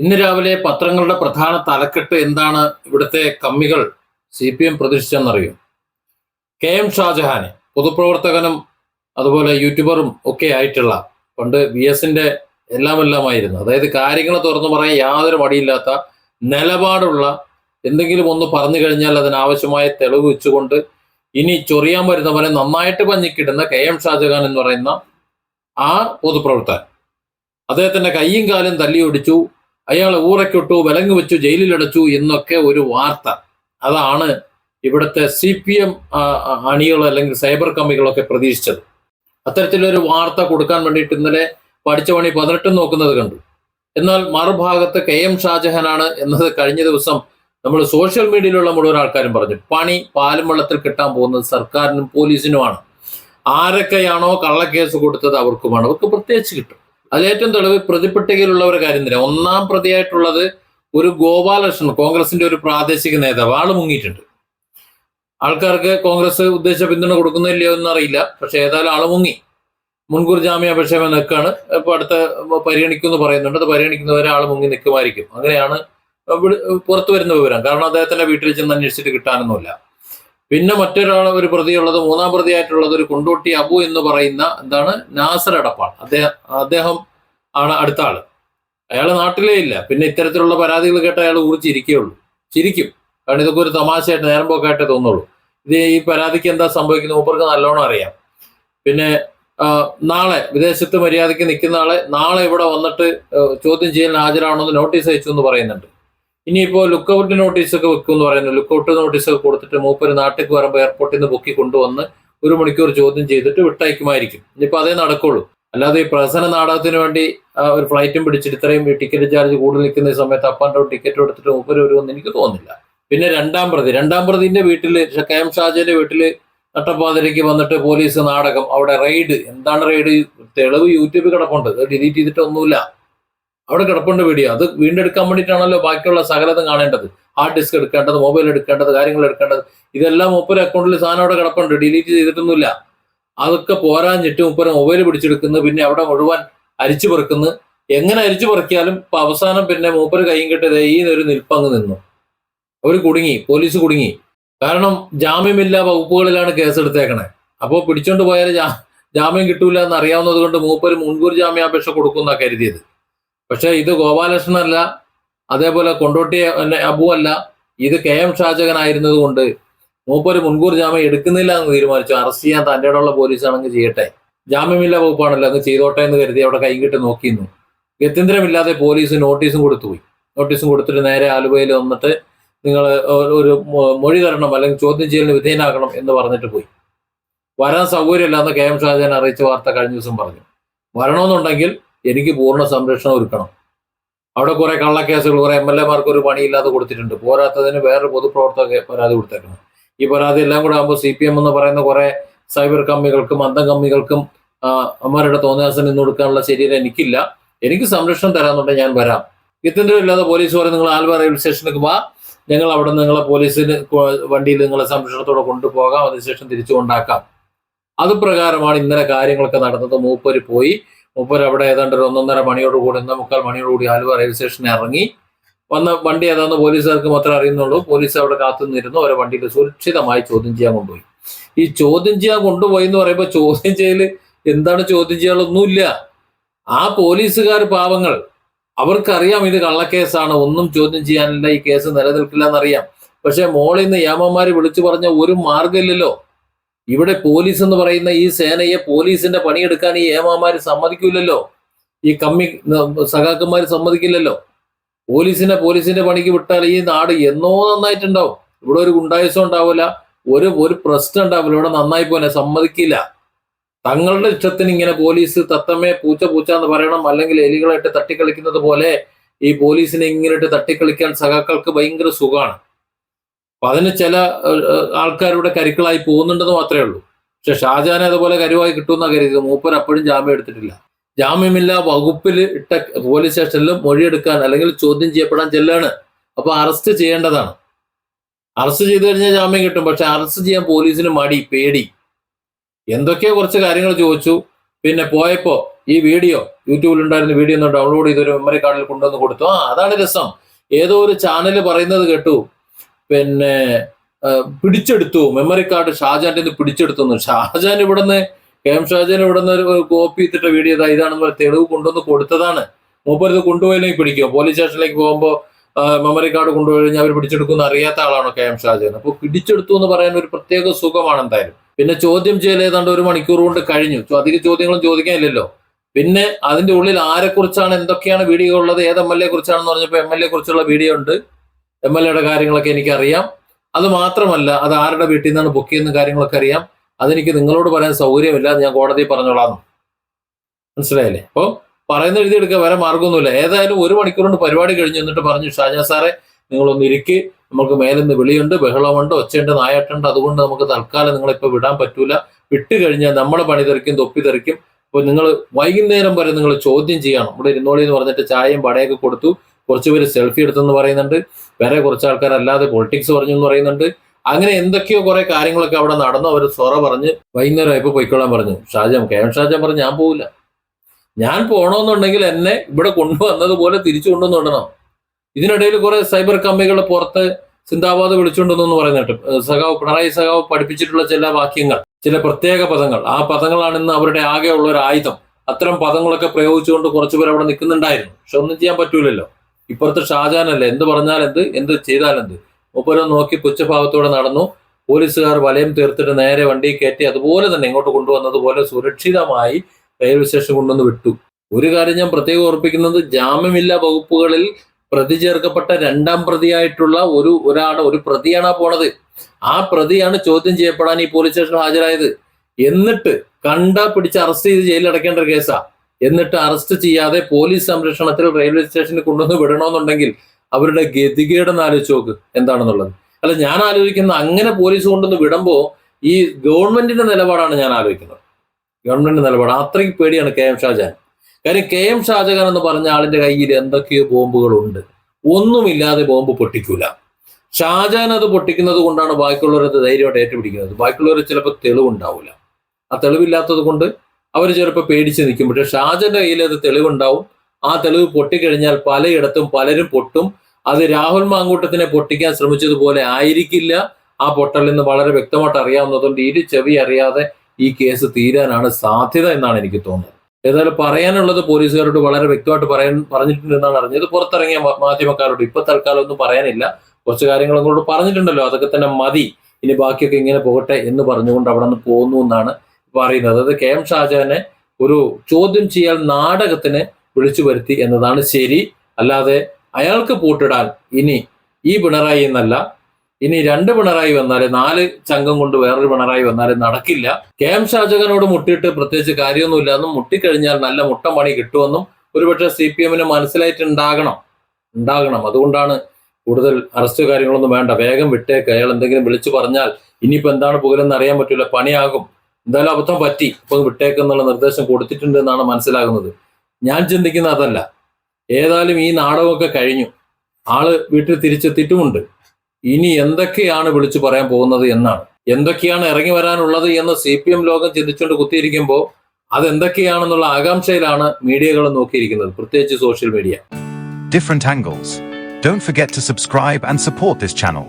ഇന്ന് രാവിലെ പത്രങ്ങളുടെ പ്രധാന തലക്കെട്ട് എന്താണ് ഇവിടുത്തെ കമ്മികൾ സി പി എം പ്രതീക്ഷിച്ചെന്നറിയും കെ എം ഷാജഹാന് പൊതുപ്രവർത്തകനും അതുപോലെ യൂട്യൂബറും ഒക്കെ ആയിട്ടുള്ള പണ്ട് വി എസിന്റെ എല്ലാം എല്ലാമായിരുന്നു അതായത് കാര്യങ്ങൾ തുറന്നു പറയാൻ യാതൊരു മടിയില്ലാത്ത നിലപാടുള്ള എന്തെങ്കിലും ഒന്ന് പറഞ്ഞു കഴിഞ്ഞാൽ അതിനാവശ്യമായ തെളിവ് വെച്ചുകൊണ്ട് ഇനി ചൊറിയാൻ വരുന്ന പോലെ നന്നായിട്ട് പഞ്ഞിക്കിടുന്ന കെ എം ഷാജഹാൻ എന്ന് പറയുന്ന ആ പൊതുപ്രവർത്തകൻ. അദ്ദേഹത്തിന്റെ കൈയും കാലും തല്ലി ഒടിച്ചു. അയാളെ ഊറക്കിട്ടു വിലങ്ങ് വെച്ചു ജയിലിലടച്ചു എന്നൊക്കെ ഒരു വാർത്ത. അതാണ് ഇവിടുത്തെ സി പി എം അണികൾ അല്ലെങ്കിൽ സൈബർ കമ്മികളൊക്കെ പ്രതീക്ഷിച്ചത്. അത്തരത്തിലൊരു വാർത്ത കൊടുക്കാൻ വേണ്ടിയിട്ട് ഇന്നലെ പഠിച്ച പണി പതിനെട്ടും നോക്കുന്നത് കണ്ടു. എന്നാൽ മറുഭാഗത്ത് കെ എം ഷാജഹാനാണ് എന്നത് കഴിഞ്ഞ ദിവസം നമ്മൾ സോഷ്യൽ മീഡിയയിലുള്ള മുഴുവൻ ആൾക്കാരും പറഞ്ഞു. പണി പാലും വെള്ളത്തിൽ കിട്ടാൻ പോകുന്നത് സർക്കാരിനും പോലീസിനുമാണ്. ആരൊക്കെയാണോ കള്ളക്കേസ് കൊടുത്തത് അവർക്കുമാണ്. അവർക്ക് പ്രത്യേകിച്ച് കിട്ടും. അതിലേറ്റവും തെളിവ് പ്രതിപ്പട്ടികയിലുള്ളവർ കാര്യം തന്നെ. ഒന്നാം പ്രതിയായിട്ടുള്ളത് ഒരു ഗോപാലകൃഷ്ണൻ കോൺഗ്രസിന്റെ ഒരു പ്രാദേശിക നേതാവ്. ആൾ മുങ്ങിയിട്ടുണ്ട്. ആൾക്കാർക്ക് കോൺഗ്രസ് ഉദ്ദേശ പിന്തുണ കൊടുക്കുന്നില്ലയോ എന്നറിയില്ല പക്ഷെ ഏതായാലും ആൾ മുങ്ങി. മുൻകൂർ ജാമ്യാപേക്ഷ നിൽക്കാണ്. ഇപ്പൊ അടുത്ത പരിഗണിക്കുമെന്ന് പറയുന്നുണ്ട്. അത് പരിഗണിക്കുന്നവരെ ആൾ മുങ്ങി നിൽക്കുമായിരിക്കും. അങ്ങനെയാണ് പുറത്തു വരുന്ന വിവരം. കാരണം അദ്ദേഹത്തിന്റെ വീട്ടിൽ ചെന്ന് അന്വേഷിച്ചിട്ട് കിട്ടാനൊന്നുമില്ല. പിന്നെ മറ്റൊരാൾ ഒരു പ്രതിയുള്ളത് മൂന്നാം പ്രതിയായിട്ടുള്ളത് ഒരു കൊണ്ടോട്ടി അബു എന്ന് പറയുന്ന എന്താണ്? നാസർ അടപ്പാൾ. അദ്ദേഹം അദ്ദേഹം ആണ് അടുത്ത ആൾ. അയാൾ നാട്ടിലേ ഇല്ല. പിന്നെ ഇത്തരത്തിലുള്ള പരാതികൾ കേട്ട് അയാൾ ഊറിച്ചിരിക്കുകയുള്ളൂ ചിരിക്കും. കാരണം ഇതൊക്കെ ഒരു തമാശയായിട്ട് നേരം പോക്കായിട്ടേ തോന്നുള്ളൂ. ഇത് ഈ പരാതിക്ക് എന്താ സംഭവിക്കുന്നത്? മൂപ്പർക്ക് നല്ലോണം അറിയാം. പിന്നെ നാളെ വിദേശത്ത് മര്യാദയ്ക്ക് നിൽക്കുന്ന ആളെ നാളെ ഇവിടെ വന്നിട്ട് ചോദ്യം ചോദ്യം ചെയ്യലിന് ഹാജരാണെന്ന് നോട്ടീസ് അയച്ചു എന്ന് പറയുന്നുണ്ട്. ഇനിയിപ്പോ ലുക്ക്ഔട്ട് നോട്ടീസ് ഒക്കെ വെക്കും എന്ന് പറയുന്നു. ലുക്കൗട്ട് നോട്ടീസ് ഒക്കെ കൊടുത്തിട്ട് മൂപ്പര് നാട്ടിലേക്ക് വരുമ്പോൾ എയർപോർട്ടിൽ നിന്ന് പൊക്കി കൊണ്ടുവന്ന് ഒരു മണിക്കൂർ ചോദ്യം ചെയ്തിട്ട് വിട്ടയക്കുമായിരിക്കും. ഇനിയിപ്പോൾ അതേ നടക്കുള്ളൂ. അല്ലാതെ ഈ പ്രസന നാടകത്തിന് വേണ്ടി ഒരു ഫ്ലൈറ്റും പിടിച്ചിട്ട് ഇത്രയും ടിക്കറ്റ് ചാർജ് കൂടുതൽ നിൽക്കുന്ന സമയത്ത് അപ്പ് ആൻഡ് ഡൗൺ ടിക്കറ്റ് എടുത്തിട്ട് മൂപ്പര് വരുമെന്ന് എനിക്ക് തോന്നുന്നില്ല. പിന്നെ രണ്ടാം പ്രതി. രണ്ടാം പ്രതിന്റെ വീട്ടിൽ കെ എം ഷാജന്റെ വീട്ടിൽ നട്ടപ്പാതിരയ്ക്ക് വന്നിട്ട് പോലീസ് നാടകം അവിടെ റെയ്ഡ് എന്താണ് റെയ്ഡ് തെളിവ് യൂട്യൂബിൽ കിടപ്പുണ്ട്. ഡിലീറ്റ് ചെയ്തിട്ടൊന്നുമില്ല. അവിടെ കിടപ്പുണ്ട് വീഡിയോ അത് വീണ്ടെടുക്കാൻ വേണ്ടിയിട്ടാണല്ലോ ബാക്കിയുള്ള സകലതും കാണേണ്ടത്. ഹാർഡ് ഡിസ്ക് എടുക്കേണ്ടത് മൊബൈൽ എടുക്കേണ്ടത് കാര്യങ്ങൾ എടുക്കേണ്ടത്. ഇതെല്ലാം മുപ്പര അക്കൗണ്ടിൽ സാധനം അവിടെ കിടപ്പുണ്ട്. ഡിലീറ്റ് ചെയ്തിട്ടൊന്നുമില്ല. അതൊക്കെ പോരാഞ്ഞിട്ട് മുപ്പര മൊബൈൽ പിടിച്ചെടുക്കുന്നു. പിന്നെ അവിടെ മുഴുവൻ അരിച്ചു പെറുക്കുന്നു. എങ്ങനെ അരിച്ചു പെറുക്കിയാലും ഇപ്പൊ അവസാനം പിന്നെ മൂപ്പര് കൈയും കെട്ടി ഈ ഒരു നിൽപ്പങ്ങ് നിന്നു. അവർ കുടുങ്ങി. പോലീസ് കുടുങ്ങി. കാരണം ജാമ്യമില്ലാ വകുപ്പുകളിലാണ് കേസ് കേസെടുത്തേക്കണേ. അപ്പോൾ പിടിച്ചോണ്ട് പോയാൽ ജാമ്യം കിട്ടൂല എന്ന് അറിയാവുന്നത് കൊണ്ട് മൂപ്പര് മുൻകൂർ ജാമ്യാപേക്ഷ കൊടുക്കുന്ന കരുതിയത്. പക്ഷെ ഇത് ഗോപാലകൃഷ്ണനല്ല അതേപോലെ കൊണ്ടോട്ടി അബു അല്ല ഇത് കെ എം ഷാജകനായിരുന്നത് കൊണ്ട് മൂപ്പര് മുൻകൂർ ജാമ്യം എടുക്കുന്നില്ല എന്ന് തീരുമാനിച്ചു. അറസ്റ്റ് ചെയ്യാൻ തന്റെ ഇടമുള്ള പോലീസാണെങ്കിൽ ചെയ്യട്ടെ. ജാമ്യമില്ല വകുപ്പാണല്ലോ അങ്ങ് ചെയ്തോട്ടെ എന്ന് കരുതി അവിടെ കൈകിട്ട് നോക്കിയിരുന്നു. ഗത്യന്തരമില്ലാതെ പോലീസ് നോട്ടീസും കൊടുത്തുപോയി നോട്ടീസും കൊടുത്തിട്ട് നേരെ ആലുവയിൽ വന്നിട്ട് നിങ്ങൾ ഒരു മൊഴി തരണം അല്ലെങ്കിൽ ചോദ്യം ചെയ്യലിന് വിധേയനാക്കണം എന്ന് പറഞ്ഞിട്ട് പോയി. വരാൻ സൗകര്യമില്ലാന്ന് കെ എം ഷാജാൻ അറിയിച്ച വാർത്ത കഴിഞ്ഞ ദിവസം പറഞ്ഞു. വരണമെന്നുണ്ടെങ്കിൽ എനിക്ക് പൂർണ സംരക്ഷണം ഒരുക്കണം. അവിടെ കുറെ കള്ളക്കേസുകൾ കുറെ എം എൽ എമാർക്ക് ഒരു പണിയില്ലാതെ കൊടുത്തിട്ടുണ്ട്. പോരാത്തതിന് വേറൊരു പൊതുപ്രവർത്തക പരാതി കൊടുത്തേക്കണം. ഈ പരാതി എല്ലാം കൂടെ ആകുമ്പോൾ സി പി എം എന്ന് പറയുന്ന കുറെ സൈബർ കമ്മികൾക്കും അന്തം കമ്മികൾക്കും അമ്മമാരുടെ തോന്നിയാസം നിന്ന് കൊടുക്കാനുള്ള ശരീരം എനിക്കില്ല. എനിക്ക് സംരക്ഷണം തരാന്നുണ്ടെങ്കിൽ ഞാൻ വരാം. ഇത്തരം ഇല്ലാതെ പോലീസ് പറയും നിങ്ങൾ ആൽവ റെയിൽവേ സ്റ്റേഷനിലേക്ക് വാ. ഞങ്ങൾ അവിടെ നിങ്ങളെ പോലീസിന് വണ്ടിയിൽ നിങ്ങളെ സംരക്ഷണത്തോടെ കൊണ്ടുപോകാം. അതിനുശേഷം തിരിച്ചു കൊണ്ടാക്കാം അത് പ്രകാരമാണ് ഇന്നലെ കാര്യങ്ങളൊക്കെ നടന്നത്. മൂപ്പര് പോയി. മൂപ്പര് അവിടെ ഏതാണ്ട് ഒരു ഒന്നൊന്നര മണിയോടുകൂടി ഒന്നേ മുക്കാൽ മണിയോടുകൂടി ആലുവ റെയിൽവേ സ്റ്റേഷനിൽ ഇറങ്ങി. വന്ന വണ്ടി ഏതാന്ന് പോലീസുകാർക്ക് മാത്രമേ അറിയുന്നുള്ളൂ. പോലീസ് അവിടെ കാത്തു നിന്നിരുന്നു അവരെ വണ്ടിയിൽ സുരക്ഷിതമായി ചോദ്യം ചെയ്യാൻ കൊണ്ടുപോയി. ഈ ചോദ്യം ചെയ്യാൻ കൊണ്ടുപോയി എന്ന് പറയുമ്പോൾ ചോദ്യം ചെയ്യൽ എന്താണ് ചോദ്യം ചെയ്യാനുള്ളൊന്നുമില്ല ആ പോലീസുകാർ പാവങ്ങൾ. അവർക്കറിയാം ഇത് കള്ളക്കേസാണ്. ഒന്നും ചോദ്യം ചെയ്യാനില്ല. ഈ കേസ് നിലനിൽക്കില്ല എന്നറിയാം. പക്ഷെ മോളിൽ നിന്ന് യാമന്മാര് വിളിച്ചു പറഞ്ഞ ഒരു മാർഗമില്ലല്ലോ ഇവിടെ പോലീസ് എന്ന് പറയുന്ന ഈ സേനയെ പോലീസിന്റെ പണിയെടുക്കാൻ ഈ ഏമാമാര് സമ്മതിക്കില്ലല്ലോ ഈ കമ്മി സഖാക്കന്മാര് സമ്മതിക്കില്ലല്ലോ? പോലീസിനെ പോലീസിന്റെ പണിക്ക് വിട്ടാൽ ഈ നാട് എന്നോ നന്നായിട്ടുണ്ടാവും. ഇവിടെ ഒരു ഗുണ്ടായസം ഉണ്ടാവില്ല ഒരു ഒരു പ്രശ്നം ഉണ്ടാവില്ല. ഇവിടെ നന്നായി പോലെ സമ്മതിക്കില്ല. തങ്ങളുടെ ഇഷ്ടത്തിന് ഇങ്ങനെ പോലീസ് തത്തമ്മേ പൂച്ച പൂച്ച എന്ന് പറയണം അല്ലെങ്കിൽ എലികളായിട്ട് തട്ടിക്കളിക്കുന്നത് പോലെ ഈ പോലീസിനെ ഇങ്ങനെ തട്ടിക്കളിക്കാൻ സഖാക്കൾക്ക് ഭയങ്കര സുഖമാണ്. അപ്പൊ അതിന് ചില ആൾക്കാരുടെ കരുക്കളായി പോകുന്നുണ്ടെന്ന് മാത്രമേ ഉള്ളൂ. പക്ഷെ ഷാജഹാനെ അതുപോലെ കരുവായി കിട്ടുമെന്ന കരുതിയത്. മൂപ്പർ അപ്പോഴും ജാമ്യം എടുത്തിട്ടില്ല. ജാമ്യമില്ല വകുപ്പിൽ ഇട്ട പോലീസ് സ്റ്റേഷനിൽ മൊഴിയെടുക്കാൻ അല്ലെങ്കിൽ ചോദ്യം ചെയ്യപ്പെടാൻ ചെല്ലാണ്. അപ്പൊ അറസ്റ്റ് ചെയ്യേണ്ടതാണ്. അറസ്റ്റ് ചെയ്തു കഴിഞ്ഞാൽ ജാമ്യം കിട്ടും. പക്ഷെ അറസ്റ്റ് ചെയ്യാൻ പോലീസിന് മടി പേടി. എന്തൊക്കെയോ കുറച്ച് കാര്യങ്ങൾ ചോദിച്ചു. പിന്നെ പോയപ്പോ ഈ വീഡിയോ യൂട്യൂബിൽ ഉണ്ടായിരുന്ന വീഡിയോ ഒന്ന് ഡൗൺലോഡ് ചെയ്ത് ഒരു മെമ്മറി കാർഡിൽ കൊണ്ടുവന്ന് കൊടുത്തു. ആ അതാണ് രസം. ഏതോ ഒരു ചാനൽ പറയുന്നത് കേട്ടു. പിന്നെ പിടിച്ചെടുത്തു. മെമ്മറി കാർഡ് ഷാജാന്റെ നിന്ന് പിടിച്ചെടുത്തു ഷാജാൻ ഇവിടുന്ന് കെ എം ഷാജാൻ ഇവിടുന്ന് ഒരു കോപ്പി ചെയ്തിട്ട് വീഡിയോ ഇതാ ഇതാണെന്ന് പറഞ്ഞ തെളിവ് കൊണ്ടുവന്ന് കൊടുത്തതാണ്. മൂപ്പരത് കൊണ്ടുപോയില്ലെങ്കിൽ പിടിക്കും. പോലീസ് സ്റ്റേഷനിലേക്ക് പോകുമ്പോൾ മെമ്മറി കാർഡ് കൊണ്ടുപോയി കഴിഞ്ഞാൽ അവർ പിടിച്ചെടുക്കുമെന്ന് അറിയാത്ത ആളാണോ കെ എം ഷാജാൻ. അപ്പോൾ പിടിച്ചെടുത്തു എന്ന് പറയാൻ ഒരു പ്രത്യേക സുഖമാണ് എന്തായാലും. പിന്നെ ചോദ്യം ചെയ്യൽ ഏതാണ്ട് ഒരു മണിക്കൂർ കൊണ്ട് കഴിഞ്ഞു. അധിക ചോദ്യങ്ങളും ചോദിക്കാനില്ലല്ലോ. പിന്നെ അതിന്റെ ഉള്ളിൽ ആരെക്കുറിച്ചാണ് എന്തൊക്കെയാണ് വീഡിയോ ഉള്ളത് ഏത് എം എൽ എ കുറിച്ചാണെന്ന് പറഞ്ഞപ്പോൾ എം എൽ എ കുറിച്ചുള്ള വീഡിയോ ഉണ്ട്. എം എൽ എയുടെ കാര്യങ്ങളൊക്കെ എനിക്കറിയാം. അത് മാത്രമല്ല അത് ആരുടെ വീട്ടിൽ നിന്നാണ് ബുക്ക് ചെയ്യുന്ന കാര്യങ്ങളൊക്കെ അറിയാം. അതെനിക്ക് നിങ്ങളോട് പറയാൻ സൗകര്യമില്ല ഞാൻ കോടതി പറഞ്ഞോളാം. മനസ്സിലായില്ലേ? അപ്പോൾ പറയുന്ന എഴുതിയെടുക്കുക വരെ മാർഗമൊന്നുമില്ല. ഏതായാലും ഒരു മണിക്കൂർ കൊണ്ട് പരിപാടി കഴിഞ്ഞു എന്നിട്ട് പറഞ്ഞു ഷാജാ സാറേ നിങ്ങളൊന്ന് ഇരിക്കി. നമുക്ക് മേലിന്ന് വിളിയുണ്ട് ബഹളമുണ്ട് ഒച്ചയുണ്ട് നായാട്ടുണ്ട്. അതുകൊണ്ട് നമുക്ക് തൽക്കാലം നിങ്ങളിപ്പോൾ വിടാൻ പറ്റൂല. വിട്ട് കഴിഞ്ഞാൽ നമ്മളെ പണി തെറിക്കും തൊപ്പി തെറിക്കും. അപ്പോൾ നിങ്ങൾ വൈകുന്നേരം വരെ നിങ്ങൾ ചോദ്യം ചെയ്യണം. ഇവിടെ ഇരുന്നോളി എന്ന് പറഞ്ഞിട്ട് ചായയും പടയൊക്കെ കൊടുത്തു. കുറച്ച് പേര് സെൽഫി എടുത്തെന്ന് പറയുന്നുണ്ട്. വേറെ കുറച്ച് ആൾക്കാർ അല്ലാതെ പൊളിറ്റിക്സ് പറഞ്ഞു എന്ന് പറയുന്നുണ്ട്. അങ്ങനെ എന്തൊക്കെയോ കുറെ കാര്യങ്ങളൊക്കെ അവിടെ നടന്നു. അവർ സൊറ പറഞ്ഞ് വൈകുന്നേരം ആയപ്പോൾ പൊയ്ക്കൊള്ളാൻ പറഞ്ഞു. ഷാജാം കെ എം ഷാജാൻ പറഞ്ഞു ഞാൻ പോവില്ല. ഞാൻ പോകണമെന്നുണ്ടെങ്കിൽ എന്നെ ഇവിടെ കൊണ്ടുവന്നതുപോലെ തിരിച്ചു കൊണ്ടുവന്ന് വിടണം ഇതിനിടയിൽ കുറെ സൈബർ കമ്പികൾ പുറത്ത് സിന്ദാബാദ് വിളിച്ചുകൊണ്ടെന്ന് പറയുന്നുണ്ട്. സഖാവ് പിണറായി സഖാവ് പഠിപ്പിച്ചിട്ടുള്ള ചില വാക്യങ്ങൾ ചില പ്രത്യേക പദങ്ങൾ. ആ പദങ്ങളാണ് ഇന്ന് അവരുടെ ആകെ ഉള്ള ഒരു ആയുധം. അത്തരം പദങ്ങളൊക്കെ പ്രയോഗിച്ചുകൊണ്ട് കുറച്ചുപേർ അവിടെ നിൽക്കുന്നുണ്ടായിരുന്നു. പക്ഷെ ഒന്നും ചെയ്യാൻ പറ്റൂലല്ലോ. ഇപ്പുറത്ത് ഷാജാനല്ലേ എന്ത് പറഞ്ഞാൽ എന്ത് എന്ത് ചെയ്താൽ എന്ത് മൂപ്പരും നോക്കി പുച്ഛഭാവത്തോടെ നടന്നു. പോലീസുകാർ വലയം തീർത്തിട്ട് നേരെ വണ്ടി കയറ്റി അതുപോലെ തന്നെ ഇങ്ങോട്ട് കൊണ്ടുവന്നതുപോലെ സുരക്ഷിതമായി റെയിൽവേ സ്റ്റേഷൻ കൊണ്ടുവന്ന് വിട്ടു. ഒരു കാര്യം ഞാൻ പ്രത്യേകം ഓർപ്പിക്കുന്നത് ജാമ്യമില്ല വകുപ്പുകളിൽ പ്രതി ചേർക്കപ്പെട്ട രണ്ടാം പ്രതിയായിട്ടുള്ള ഒരു ഒരാളെ ഒരു പ്രതിയാണ് പോണത്. ആ പ്രതിയാണ് ചോദ്യം ചെയ്യപ്പെടാൻ ഈ പോലീസ് സ്റ്റേഷനിൽ ഹാജരായത്. എന്നിട്ട് കണ്ട പിടിച്ച് അറസ്റ്റ് ചെയ്ത് ജയിലിൽ അടയ്ക്കേണ്ട കേസാ. എന്നിട്ട് അറസ്റ്റ് ചെയ്യാതെ പോലീസ് സംരക്ഷണത്തിൽ റെയിൽവേ സ്റ്റേഷനിൽ കൊണ്ടുവന്ന് വിടണമെന്നുണ്ടെങ്കിൽ അവരുടെ ഗതികേടെന്ന് ആലോചിച്ച് നോക്ക് എന്താണെന്നുള്ളത്. അല്ല ഞാൻ ആലോചിക്കുന്ന അങ്ങനെ പോലീസ് കൊണ്ടുവന്ന് വിടുമ്പോൾ ഈ ഗവൺമെന്റിന്റെ നിലപാടാണ് ഞാൻ ആലോചിക്കുന്നത്. ഗവൺമെന്റിന്റെ നിലപാട്. അത്രയ്ക്ക് പേടിയാണ് കെ എം ഷാജാൻ കാര്യം കെ എം ഷാജഹാൻ എന്ന് പറഞ്ഞ ആളിന്റെ കയ്യിൽ എന്തൊക്കെയോ ബോംബുകളുണ്ട്. ഒന്നുമില്ലാതെ ബോംബ് പൊട്ടിക്കൂല. ഷാജഹാൻ അത് പൊട്ടിക്കുന്നത് കൊണ്ടാണ് ബാക്കിയുള്ളവരത് ധൈര്യമായിട്ട് ഏറ്റുപിടിക്കുന്നത്. ബാക്കിയുള്ളവർ ചിലപ്പോൾ തെളിവുണ്ടാവില്ല ആ തെളിവില്ലാത്തത് കൊണ്ട് അവർ ചിലപ്പോൾ പേടിച്ച് നിൽക്കും. പക്ഷെ ഷാജന്റെ കയ്യിൽ അത് തെളിവുണ്ടാവും. ആ തെളിവ് പൊട്ടിക്കഴിഞ്ഞാൽ പലയിടത്തും പലരും പൊട്ടും. അത് രാഹുൽ മാങ്കൂട്ടത്തിനെ പൊട്ടിക്കാൻ ശ്രമിച്ചതുപോലെ ആയിരിക്കില്ല ആ പൊട്ടൽ എന്ന് വളരെ വ്യക്തമായിട്ട് അറിയാവുന്നതുകൊണ്ട് ഇരു ചെവി അറിയാതെ ഈ കേസ് തീരാനാണ് സാധ്യത എന്നാണ് എനിക്ക് തോന്നുന്നത്. ഏതായാലും പറയാനുള്ളത് പോലീസുകാരോട് വളരെ വ്യക്തമായിട്ട് പറയാൻ പറഞ്ഞിട്ടുണ്ടെന്നാണ് അറിഞ്ഞത്. പുറത്തിറങ്ങിയ മാധ്യമക്കാരോട് ഇപ്പൊ തൽക്കാലം ഒന്നും പറയാനില്ല. കുറച്ച് കാര്യങ്ങൾ അങ്ങോട്ട് പറഞ്ഞിട്ടുണ്ടല്ലോ. അതൊക്കെ തന്നെ മതി. ഇനി ബാക്കിയൊക്കെ ഇങ്ങനെ പോകട്ടെ എന്ന് പറഞ്ഞുകൊണ്ട് അവിടെ നിന്ന് പോകുന്നു എന്നാണ് പറയുന്നത്. അതായത് കെ എം ഷാജഹാനെ ഒരു ചോദ്യം ചെയ്യാൻ നാടകത്തിന് വിളിച്ചു വരുത്തി എന്നതാണ് ശരി. അല്ലാതെ അയാൾക്ക് പൂട്ടിടാൻ ഇനി ഈ പിണറായി എന്നല്ല. ഇനി രണ്ട് പിണറായി വന്നാൽ നാല് ചങ്കം കൊണ്ട് വേറൊരു പിണറായി വന്നാൽ നടക്കില്ല. കെ എം ഷാജകനോട് മുട്ടിയിട്ട് പ്രത്യേകിച്ച് കാര്യമൊന്നുമില്ല. എന്നും മുട്ടിക്കഴിഞ്ഞാൽ നല്ല മുട്ടം പണി കിട്ടുമെന്നും ഒരുപക്ഷെ സി പി എമ്മിന് മനസ്സിലായിട്ടുണ്ടാകണം. ഉണ്ടാകണം. അതുകൊണ്ടാണ് കൂടുതൽ അറസ്റ്റ് കാര്യങ്ങളൊന്നും വേണ്ട. വേഗം വിട്ടേക്ക്. അയാൾ എന്തെങ്കിലും വിളിച്ചു പറഞ്ഞാൽ ഇനിയിപ്പോ എന്താണ് പുകലെന്ന് അറിയാൻ പറ്റില്ല പണിയാകും. എന്തായാലും അബദ്ധം പറ്റി. ഇപ്പൊ വിട്ടേക്കെന്നുള്ള നിർദ്ദേശം കൊടുത്തിട്ടുണ്ട് എന്നാണ് മനസ്സിലാകുന്നത്. ഞാൻ ചിന്തിക്കുന്ന അതല്ല. ഏതായാലും ഈ നാടകമൊക്കെ കഴിഞ്ഞു. ആൾ വീട്ടിൽ തിരിച്ചെത്തിയിട്ടുമുണ്ട്. ഇനി എന്തൊക്കെയാണ് വിളിച്ചു പറയാൻ പോകുന്നത് എന്നാണ്. എന്തൊക്കെയാണ് ഇറങ്ങി വരാനുള്ളത് എന്ന് സി പി എം ലോകം ചിന്തിച്ചുകൊണ്ട് കുത്തിയിരിക്കുമ്പോൾ അതെന്തൊക്കെയാണെന്നുള്ള ആകാംക്ഷയിലാണ് മീഡിയകൾ നോക്കിയിരിക്കുന്നത്. പ്രത്യേകിച്ച് social media. Different angles don't forget to subscribe and support this channel.